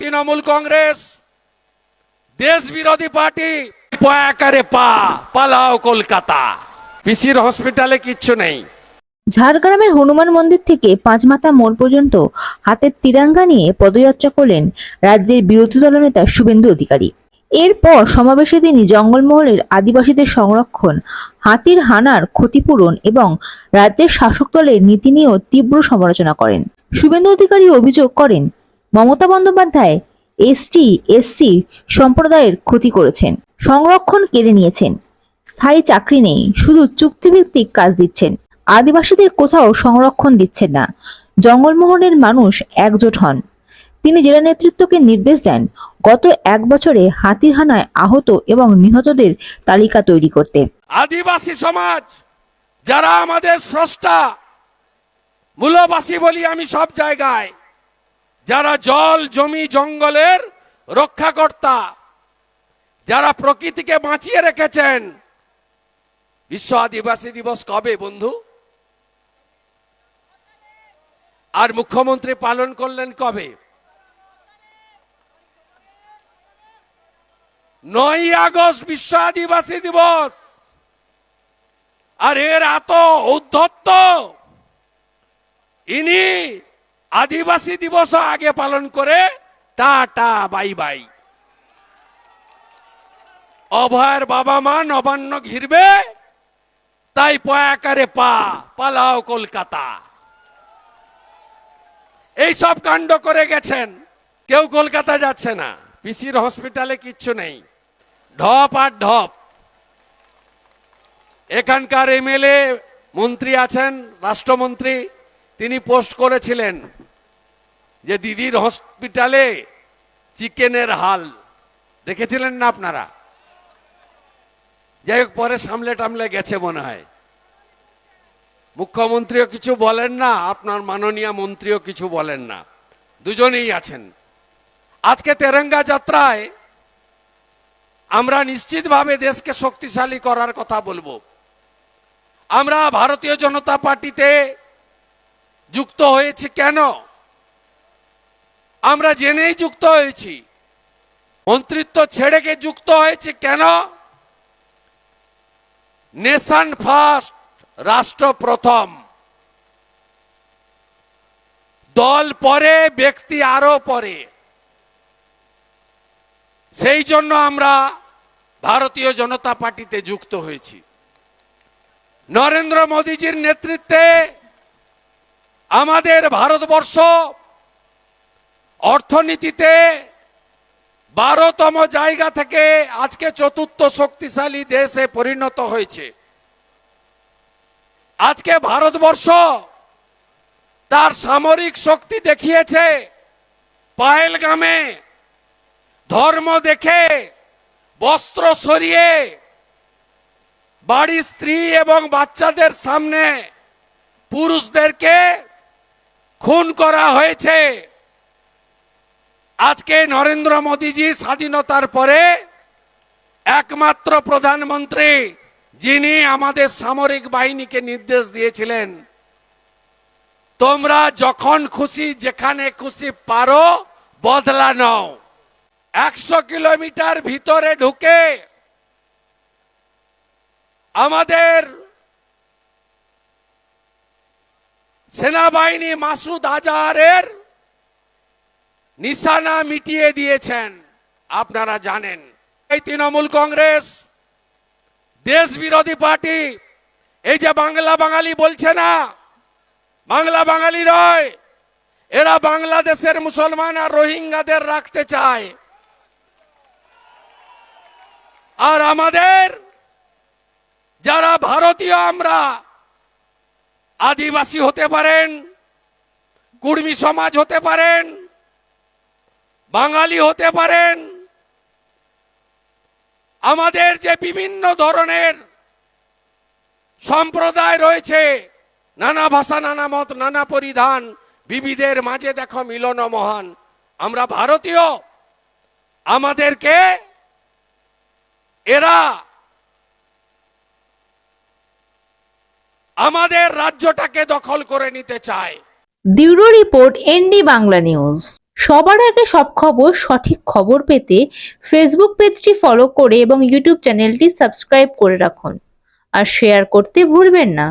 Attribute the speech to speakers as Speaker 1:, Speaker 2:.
Speaker 1: তৃণমূল কংগ্রেস দেশ বিরোধী পার্টি পালাও কলকাতা। পিসির হসপিটালে কিচ্ছু নেই।
Speaker 2: ঝাড়গ্রামের হনুমান মন্দির থেকে পাঁচমাথা মোড় পর্যন্ত হাতের তিরাঙ্গা নিয়ে পদযাত্রা করলেন রাজ্যের বিরোধী দলনেতা শুভেন্দু অধিকারী। এরপর সমাবেশে তিনি জঙ্গলমহলের আদিবাসীদের সংরক্ষণ, হাতির হানার ক্ষতিপূরণ এবং রাজ্যের শাসক দলের নীতি নিয়েও তীব্র সমালোচনা করেন। শুভেন্দু অধিকারী অভিযোগ করেন মমতা বন্দ্যোপাধ্যায় এসটি, এসসি সম্প্রদায়ের ক্ষতি করেছেন, সংরক্ষণ কেড়ে নিয়েছেন। স্থায়ী চাকরি নেই, শুধু চুক্তিভিত্তিক কাজ দিচ্ছেন। আদিবাসীদের কোথাও সংরক্ষণ দিচ্ছেন না। জঙ্গলমোহনের মানুষ একজোট হন। তিনি জেলা নেতৃত্বকে নির্দেশ দেন, গত এক বছরে হাতির হানায় আহত এবং নিহতদের তালিকা তৈরি করতে।
Speaker 1: আদিবাসী সমাজ, যারা আমাদের স্রষ্টা, মূলবাসী বলি আমি সব জায়গায় যারা জল জমি জঙ্গলের রক্ষাকর্তা, যারা প্রকৃতিকে বাঁচিয়ে রেখেছেন, বিশ্ব আদিবাসী দিবস কবে বন্ধু? আর মুখ্যমন্ত্রী পালন করলেন কবে? নয় আগস্ট বিশ্ব আদিবাসী দিবস। আর এর এত উদ্ধত্ত ইনি আদিবাসী দিবস আগে পালন করে, টাটা, বাই বাই। অভয়ের বাবা মা নবান্ন ঘিরবে, তাই পয়াকারে পা, পালাও কলকাতা। এই সব কাণ্ড করে গেছেন, কেউ কলকাতা যাচ্ছে না, পিসির হসপিটালে কিচ্ছু নেই। ঢপ আর ঢপ। এখানকার এমএলএ মন্ত্রী আছেন, রাষ্ট্রমন্ত্রী তিনি পোস্ট করেছিলেন যে দিদির হসপিটালে চিকেনের হাল। দেখেছিলেন না আপনারা? যাই হোক, পরে সামলে টামলে গেছে মনে হয়। মুখ্যমন্ত্রীও কিছু বলেন না, আপনার মাননীয় মন্ত্রীও কিছু বলেন না। দুজনেই আছেন। আজকে তেরঙ্গা যাত্রায় আমরা নিশ্চিতভাবে দেশকে শক্তিশালী করার কথা বলব। আমরা ভারতীয় জনতা পার্টিতে যুক্ত হয়েছে কেন? আমরা জেনেই যুক্ত হয়েছি। মন্ত্রিত্ব ছেড়ে গিয়ে যুক্ত হয়েছে কেন? নেশন ফার্স্ট রাষ্ট্র প্রথম। দল পরে, ব্যক্তি আরও পরে। সেই জন্য আমরা ভারতীয় জনতা পার্টিতে যুক্ত হয়েছি। নরেন্দ্র মোদীজির নেতৃত্বে আমাদের ভারতবর্ষ অর্থনীতিতে বারোতম জায়গা থেকে আজকে চতুর্থ শক্তিশালী দেশে পরিণত হয়েছে। আজকে ভারতবর্ষ তার সামরিক শক্তি দেখিয়েছে, পায়েলগামে ধর্ম দেখে, বস্ত্র সরিয়ে, বাড়ির স্ত্রী এবং বাচ্চাদের সামনে পুরুষদেরকে খুন করা হয়েছে। আজকে নরেন্দ্র মোদীজি স্বাধীনতার পরে একমাত্র প্রধানমন্ত্রী যিনি আমাদের সামরিক বাহিনীকে নির্দেশ দিয়েছিলেন, তোমরা যখন খুশি যেখানে খুশি পারো, বদলা নাও। একশো কিলোমিটার ভিতরে ঢুকে আমাদের সেনাবাহিনী মাসুদ আজাহারের নিশানা মিটিয়ে দিয়েছেন। আপনারা জানেন, এই তৃণমূল কংগ্রেস দেশ বিরোধী পার্টি, এই যে বাংলা বাঙালি বলছে না, বাংলা বাঙালি নয়, এরা বাংলাদেশের মুসলমান আর রোহিঙ্গাদের রাখতে চায়। আর আমাদের, যারা ভারতীয় আমরা আদিবাসী হতে পারেন, কুর্মী সমাজ হতে পারেন, বাঙালি হতে পারেন, আমাদের যে বিভিন্ন ধরনের সম্প্রদায় রয়েছে, নানা ভাষা, নানা মত, নানা পরিধান বিবিধের মাঝে দেখো মিলন মহান। আমরা ভারতীয়, আমাদেরকে এরা আমাদের রাজ্যটাকে দখল করে নিতে চায়।
Speaker 2: Bureau report, ND Bangla news. সবার আগে সব খবর, সঠিক খবর পেতে ফেসবুক পেজটি ফলো করে এবং ইউটিউব চ্যানেলটি সাবস্ক্রাইব করে রাখুন। আর শেয়ার করতে ভুলবেন না।